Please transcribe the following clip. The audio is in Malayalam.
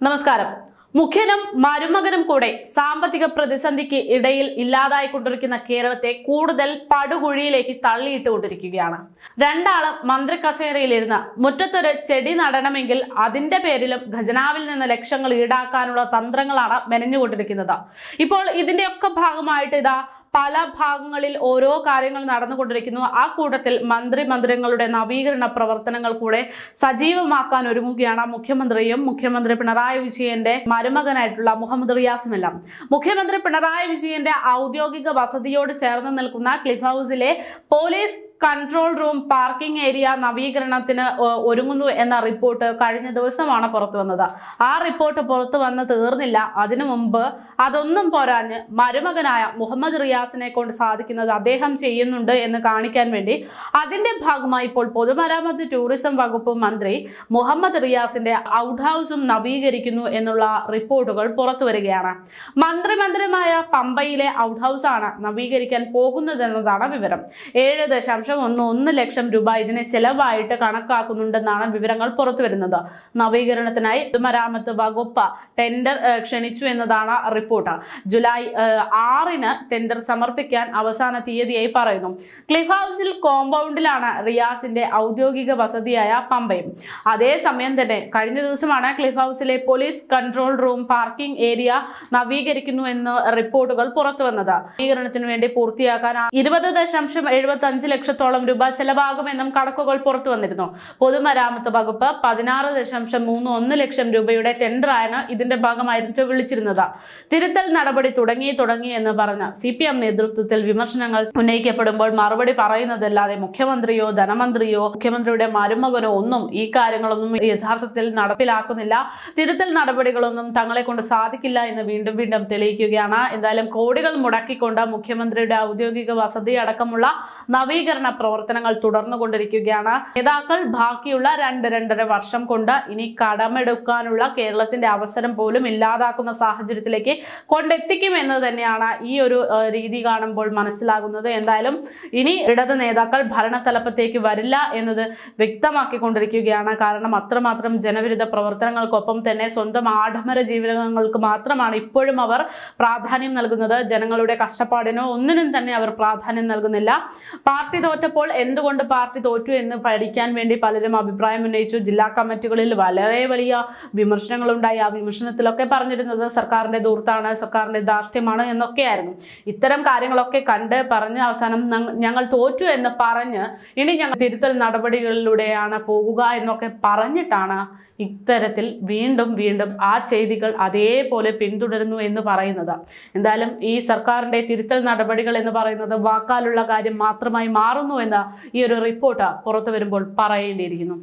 നമസ്കാരം. മുഖ്യനും മരുമകനും കൂടെ സാമ്പത്തിക പ്രതിസന്ധിക്ക് ഇടയിൽ ഇല്ലാതായി കൊണ്ടിരിക്കുന്ന കേരളത്തെ കൂടുതൽ പടുകുഴിയിലേക്ക് തള്ളിയിട്ട് കൊണ്ടിരിക്കുകയാണ്. രണ്ടാളും മന്ത്രി കസേരയിലിരുന്ന് മുറ്റത്തൊരു ചെടി നടണമെങ്കിൽ അതിന്റെ പേരിലും ഖജനാവിൽ നിന്ന് ലക്ഷങ്ങൾ ഈടാക്കാനുള്ള തന്ത്രങ്ങളാണ് മെനഞ്ഞുകൊണ്ടിരിക്കുന്നത്. ഇപ്പോൾ ഇതിന്റെയൊക്കെ ഭാഗമായിട്ട് ഇതാ പല ഭാഗങ്ങളിൽ ഓരോ കാര്യങ്ങൾ നടന്നുകൊണ്ടിരിക്കുന്നു. ആ കൂട്ടത്തിൽ മന്ത്രി മന്ദിരങ്ങളുടെ നവീകരണ പ്രവർത്തനങ്ങൾ കൂടെ സജീവമാക്കാൻ ഒരുങ്ങുകയാണ് മുഖ്യമന്ത്രിയും മുഖ്യമന്ത്രി പിണറായി വിജയന്റെ മരുമകനായിട്ടുള്ള മുഹമ്മദ് റിയാസുമെല്ലാം മുഖ്യമന്ത്രി പിണറായി വിജയന്റെ ഔദ്യോഗിക വസതിയോട് ചേർന്ന് നിൽക്കുന്ന ക്ലിഫ് ഹൗസിലെ police control room parking area നവീകരണത്തിന് ഒരുങ്ങുന്നു എന്ന റിപ്പോർട്ട് കഴിഞ്ഞ ദിവസമാണ് പുറത്തു വന്നത്. ആ റിപ്പോർട്ട് പുറത്തു വന്ന് തീർന്നില്ല. അതിനു മുമ്പ് അതൊന്നും പോരാഞ്ഞ് മരുമകനായ മുഹമ്മദ് റിയാസിനെ കൊണ്ട് സാധിക്കുന്നത് അദ്ദേഹം ചെയ്യുന്നുണ്ട് എന്ന് കാണിക്കാൻ വേണ്ടി. അതിന്റെ ഭാഗമായി ഇപ്പോൾ പൊതുമരാമത്ത് ടൂറിസം വകുപ്പ് മന്ത്രി മുഹമ്മദ് റിയാസിന്റെ ഔട്ട് ഹൗസും നവീകരിക്കുന്നു എന്നുള്ള റിപ്പോർട്ടുകൾ പുറത്തു വരികയാണ്. മന്ത്രിമന്ദിരമായ പമ്പയിലെ ഔട്ട് ഹൗസ് ആണ് നവീകരിക്കാൻ പോകുന്നതെന്നതാണ് വിവരം. ഏഴ് ദശാംശം ഒന്ന് ഒന്ന് ലക്ഷം രൂപ ഇതിന് ചെലവായിട്ട് കണക്കാക്കുന്നുണ്ടെന്നാണ് വിവരങ്ങൾ പുറത്തു വരുന്നത്. നവീകരണത്തിനായി മരാമത്ത് വകുപ്പ് ടെൻഡർ ക്ഷണിച്ചു എന്നതാണ് റിപ്പോർട്ട്. ജൂലൈ ആറിന് ടെൻഡർ സമർപ്പിക്കാൻ അവസാന തീയതിയായി പറയുന്നു. ക്ലിഫ് ഹൗസിൽ കോമ്പൗണ്ടിലാണ് റിയാസിന്റെ ഔദ്യോഗിക വസതിയായ പമ്പയും. അതേസമയം തന്നെ കഴിഞ്ഞ ദിവസമാണ് ക്ലിഫ് ഹൗസിലെ police control room parking area നവീകരിക്കുന്നു എന്ന് റിപ്പോർട്ടുകൾ പുറത്തുവന്നത് നവീകരണത്തിന് വേണ്ടി പൂർത്തിയാക്കാൻ ഇരുപത് ദശാംശം എഴുപത്തി അഞ്ച് ലക്ഷത്തോളം രൂപ ചെലവാകുമെന്നും കണക്കുകൾ പുറത്തു വന്നിരുന്നു. പൊതുമരാമത്ത് വകുപ്പ് പതിനാറ് ദശാംശം മൂന്ന് ഒന്ന് ലക്ഷം രൂപയുടെ ടെൻഡറാണ് ഇതിന്റെ ഭാഗമായിട്ട് വിളിച്ചിരുന്നത്. തിരുത്തൽ നടപടി തുടങ്ങി തുടങ്ങി എന്ന് പറഞ്ഞ സി പി എം നേതൃത്വത്തിൽ വിമർശനങ്ങൾ ഉന്നയിക്കപ്പെടുമ്പോൾ മറുപടി പറയുന്നതല്ലാതെ മുഖ്യമന്ത്രിയോ ധനമന്ത്രിയോ മുഖ്യമന്ത്രിയുടെ മരുമകനോ ഒന്നും ഈ കാര്യങ്ങളൊന്നും യഥാർത്ഥത്തിൽ നടപ്പിലാക്കുന്നില്ല. തിരുത്തൽ നടപടികളൊന്നും തങ്ങളെ കൊണ്ട് സാധിക്കില്ല എന്ന് വീണ്ടും വീണ്ടും തെളിയിക്കുകയാണ്. എന്തായാലും കോടികൾ മുടക്കിക്കൊണ്ട് മുഖ്യമന്ത്രിയുടെ ഔദ്യോഗിക വസതി അടക്കമുള്ള നവീകരണ പ്രവർത്തനങ്ങൾ തുടർന്നു കൊണ്ടിരിക്കുകയാണ് നേതാക്കൾ ബാക്കിയുള്ള രണ്ട് രണ്ടര വർഷം കൊണ്ട് ഇനി കടമെടുക്കാനുള്ള കേരളത്തിന്റെ അവസരം പോലും ഇല്ലാതാക്കുന്ന സാഹചര്യത്തിലേക്ക് കൊണ്ടെത്തിക്കുമെന്ന് തന്നെയാണ് ഈ ഒരു രീതി കാണുമ്പോൾ മനസ്സിലാകുന്നത്. എന്തായാലും ഇനി ഇടത് നേതാക്കൾ ഭരണതലപ്പത്തേക്ക് വരില്ല എന്നത് വ്യക്തമാക്കിക്കൊണ്ടിരിക്കുകയാണ്. കാരണം അത്രമാത്രം ജനവിരുദ്ധ പ്രവർത്തനങ്ങൾക്കൊപ്പം തന്നെ സ്വന്തം ആഡംബര ജീവിതങ്ങൾക്ക് മാത്രമാണ് ഇപ്പോഴും അവർ പ്രാധാന്യം നൽകുന്നത്. ജനങ്ങളുടെ കഷ്ടപ്പാടിനോ ഒന്നിനും തന്നെ അവർ പ്രാധാന്യം നൽകുന്നില്ല. പാർട്ടി തോറ്റപ്പോൾ എന്തുകൊണ്ട് പാർട്ടി തോറ്റു എന്ന് പഠിക്കാൻ വേണ്ടി പലരും അഭിപ്രായം ഉന്നയിച്ചു. ജില്ലാ കമ്മിറ്റികളിൽ വളരെ വലിയ വിമർശനങ്ങളുണ്ടായി. ആ വിമർശനത്തിലൊക്കെ പറഞ്ഞിരുന്നത് സർക്കാരിന്റെ ദൂർത്താണ് സർക്കാരിന്റെ ധാർഷ്ട്യമാണ് എന്നൊക്കെയായിരുന്നു. ഇത്തരം കാര്യങ്ങളൊക്കെ കണ്ട് പറഞ്ഞ് അവസാനം ഞങ്ങൾ തോറ്റു എന്ന് പറഞ്ഞ് ഇനി ഞങ്ങൾ തിരുത്തൽ നടപടികളിലൂടെയാണ് പോകുക എന്നൊക്കെ പറഞ്ഞിട്ടാണ് ഇത്തരത്തിൽ വീണ്ടും വീണ്ടും ആ ചെയ്തികൾ അതേപോലെ പിന്തുടരുന്നു എന്ന് പറയുന്നത്. എന്തായാലും ഈ സർക്കാരിന്റെ തിരുത്തൽ നടപടികൾ എന്ന് പറയുന്നത് വാക്കാലുള്ള കാര്യം മാത്രമായി മാറുന്നു എന്ന് ഈ ഒരു റിപ്പോർട്ട് പുറത്തു വരുമ്പോൾ പറയേണ്ടിയിരിക്കുന്നു.